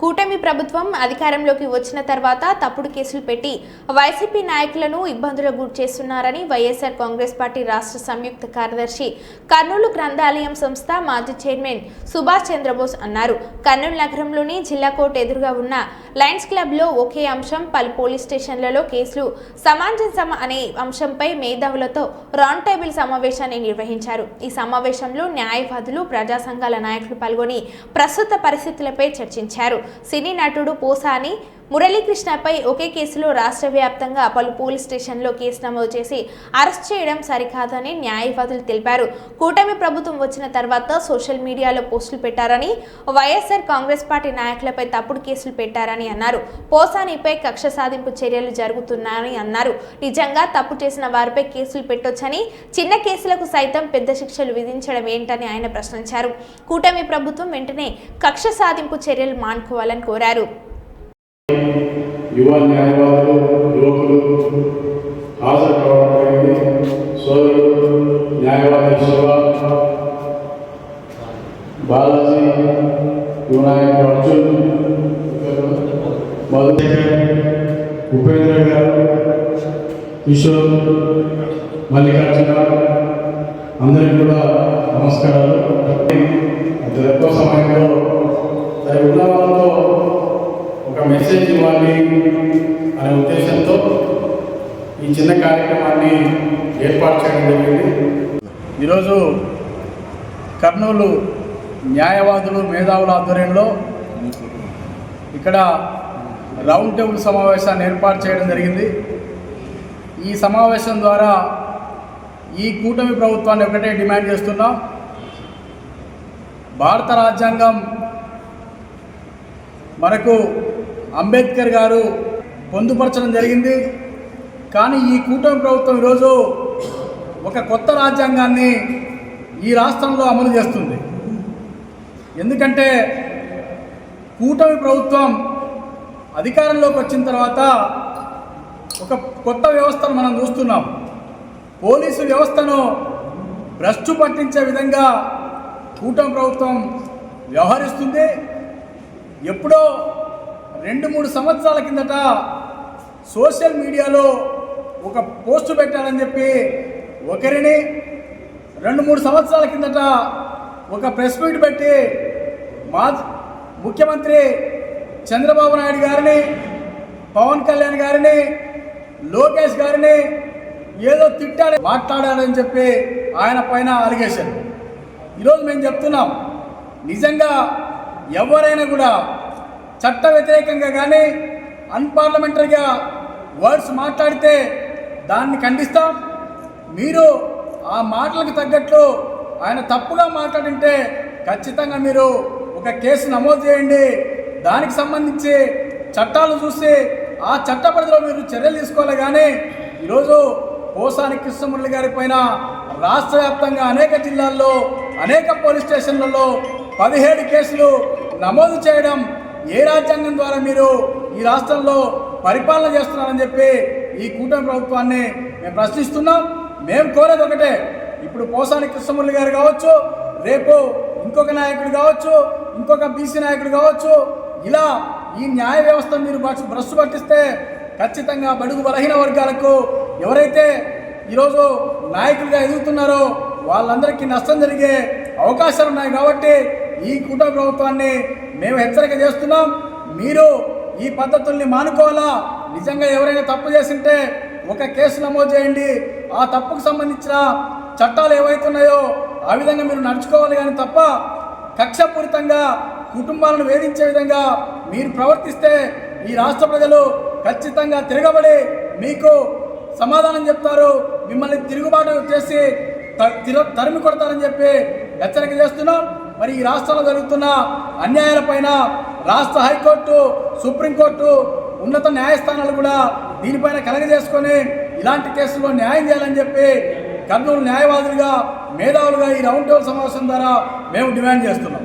కూటమి ప్రభుత్వం అధికారంలోకి వచ్చిన తర్వాత తప్పుడు కేసులు పెట్టి వైసీపీ నాయకులను ఇబ్బందులకు గురి చేస్తున్నారని వైఎస్ఆర్ కాంగ్రెస్ పార్టీ రాష్ట్ర సంయుక్త కార్యదర్శి కర్నూలు గ్రంథాలయం సంస్థ మాజీ చైర్మన్ సుభాష్ చంద్రబోస్ అన్నారు. కర్నూలు నగరంలోని జిల్లా కోర్టు ఎదురుగా ఉన్న లయన్స్ క్లబ్లో ఒకే అంశం పలు పోలీస్ స్టేషన్లలో కేసులు సమాంజసం అనే అంశంపై మేధావులతో రౌండ్ టేబుల్ సమావేశాన్ని నిర్వహించారు. ఈ సమావేశంలో న్యాయవాదులు ప్రజా సంఘాల నాయకులు పాల్గొని ప్రస్తుత పరిస్థితులపై చర్చించారు. సినీ నటుడు పోసాని మురళీకృష్ణపై ఒకే కేసులో రాష్ట్ర వ్యాప్తంగా పలు పోలీస్ స్టేషన్లో కేసు నమోదు చేసి అరెస్ట్ చేయడం సరికాదని న్యాయవాదులు తెలిపారు. కూటమి ప్రభుత్వం వచ్చిన తర్వాత సోషల్ మీడియాలో పోస్టులు పెట్టారని వైఎస్ఆర్ కాంగ్రెస్ పార్టీ నాయకులపై తప్పుడు కేసులు పెట్టారని అన్నారు. పోసానిపై కక్ష సాధింపు చర్యలు జరుగుతున్నాయని అన్నారు. నిజంగా తప్పు చేసిన వారిపై కేసులు పెట్టొచ్చని చిన్న కేసులకు సైతం పెద్ద శిక్షలు విధించడం ఏంటని ఆయన ప్రశ్నించారు. కూటమి ప్రభుత్వం వెంటనే కక్ష సాధింపు చర్యలు మానుకోవాలని కోరారు. యువ న్యాయవాదులు యువకులు హాజరు కావడం జరిగింది సోదరుడు న్యాయవాది శివ బాలాజీ యువనాయకుడు అర్జున్ ఉపేంద్ర గారు కిషోర్ మల్లికార్జున అందరికీ కూడా నమస్కారాలు. అంత తక్కువ సమయంలో ఈ చిన్న కార్యక్రమాన్ని ఏర్పాటు చేయడం జరిగింది. ఈరోజు కర్నూలు న్యాయవాదులు మేధావుల ఆధ్వర్యంలో ఇక్కడ రౌండ్ టేబుల్ సమావేశాన్ని ఏర్పాటు చేయడం జరిగింది. ఈ సమావేశం ద్వారా ఈ కూటమి ప్రభుత్వాన్ని ఒకటే డిమాండ్ చేస్తున్నాం భారత రాజ్యాంగం మనకు అంబేద్కర్ గారు పొందుపరచడం జరిగింది. కానీ ఈ కూటమి ప్రభుత్వం ఈరోజు ఒక కొత్త రాజ్యాంగాన్ని ఈ రాష్ట్రంలో అమలు చేస్తుంది. ఎందుకంటే కూటమి ప్రభుత్వం అధికారంలోకి వచ్చిన తర్వాత ఒక కొత్త వ్యవస్థను మనం చూస్తున్నాం. పోలీసు వ్యవస్థను భ్రష్టు పట్టించే విధంగా కూటమి ప్రభుత్వం వ్యవహరిస్తుంది. ఎప్పుడో రెండు మూడు సంవత్సరాల కిందట సోషల్ మీడియాలో ఒక పోస్టు పెట్టాలని చెప్పి ఒకరిని రెండు మూడు సంవత్సరాల కిందట ఒక ప్రెస్ మీట్ పెట్టి మా ముఖ్యమంత్రి చంద్రబాబు నాయుడు గారిని పవన్ కళ్యాణ్ గారిని లోకేష్ గారిని ఏదో తిట్టాడు మాట్లాడాడని చెప్పి ఆయన పైన అలిగేషన్ ఈరోజు మేము చెప్తున్నాం నిజంగా ఎవరైనా కూడా చట్ట వ్యతిరేకంగా కానీ అన్పార్లమెంటరీగా వర్డ్స్ మాట్లాడితే దాన్ని ఖండిస్తాం. మీరు ఆ మాటలకు తగ్గట్లు ఆయన తప్పుగా మాట్లాడింటే ఖచ్చితంగా మీరు ఒక కేసు నమోదు చేయండి. దానికి సంబంధించి చట్టాలు చూసి ఆ చట్ట పరిధిలో మీరు చర్యలు తీసుకోవాలి కానీ ఈరోజు పోసాని కృష్ణమురళి గారి పైన రాష్ట్ర వ్యాప్తంగా అనేక జిల్లాల్లో అనేక పోలీస్ స్టేషన్లలో పదిహేడు కేసులు నమోదు చేయడం ఏ రాజ్యాంగం ద్వారా మీరు ఈ రాష్ట్రంలో పరిపాలన చేస్తున్నారని చెప్పి ఈ కూటమి ప్రభుత్వాన్ని మేము ప్రశ్నిస్తున్నాం. మేము కోరేది ఒకటే ఇప్పుడు పోసాని కృష్ణమురళి గారు కావచ్చు రేపు ఇంకొక నాయకుడు కావచ్చు ఇంకొక బీసీ నాయకుడు కావచ్చు ఇలా ఈ న్యాయ వ్యవస్థ మీరు భ్రష్- భ్రష్టు పట్టిస్తే ఖచ్చితంగా బడుగు బలహీన వర్గాలకు ఎవరైతే ఈరోజు నాయకులుగా ఎదుగుతున్నారో వాళ్ళందరికీ నష్టం జరిగే అవకాశాలు ఉన్నాయి కాబట్టి ఈ కుటుంబ ప్రభుత్వాన్ని మేము హెచ్చరిక చేస్తున్నాం. మీరు ఈ పద్ధతుల్ని మానుకోవాలా? నిజంగా ఎవరైనా తప్పు చేసింటే ఒక కేసు నమోదు చేయండి. ఆ తప్పుకు సంబంధించిన చట్టాలు ఏవైతున్నాయో ఆ విధంగా మీరు నడుచుకోవాలి కానీ తప్ప కక్షపూరితంగా కుటుంబాలను వేధించే విధంగా మీరు ప్రవర్తిస్తే ఈ రాష్ట్ర ప్రజలు ఖచ్చితంగా తిరగబడి మీకు సమాధానం చెప్తారు. మిమ్మల్ని తిరుగుబాటు చేసి త- తరిమి కొడతారని చెప్పి హెచ్చరిక చేస్తున్నాం. మరి ఈ రాష్ట్రంలో జరుగుతున్న అన్యాయాలపైన రాష్ట్ర హైకోర్టు సుప్రీంకోర్టు ఉన్నత న్యాయస్థానాలు కూడా దీనిపైన కలగజేసుకొని ఇలాంటి కేసుల్లో న్యాయం చేయాలని చెప్పి కర్నూలు న్యాయవాదులుగా మేధావులుగా ఈ రౌండ్ టేబుల్ సమావేశం ద్వారా మేము డిమాండ్ చేస్తున్నాం.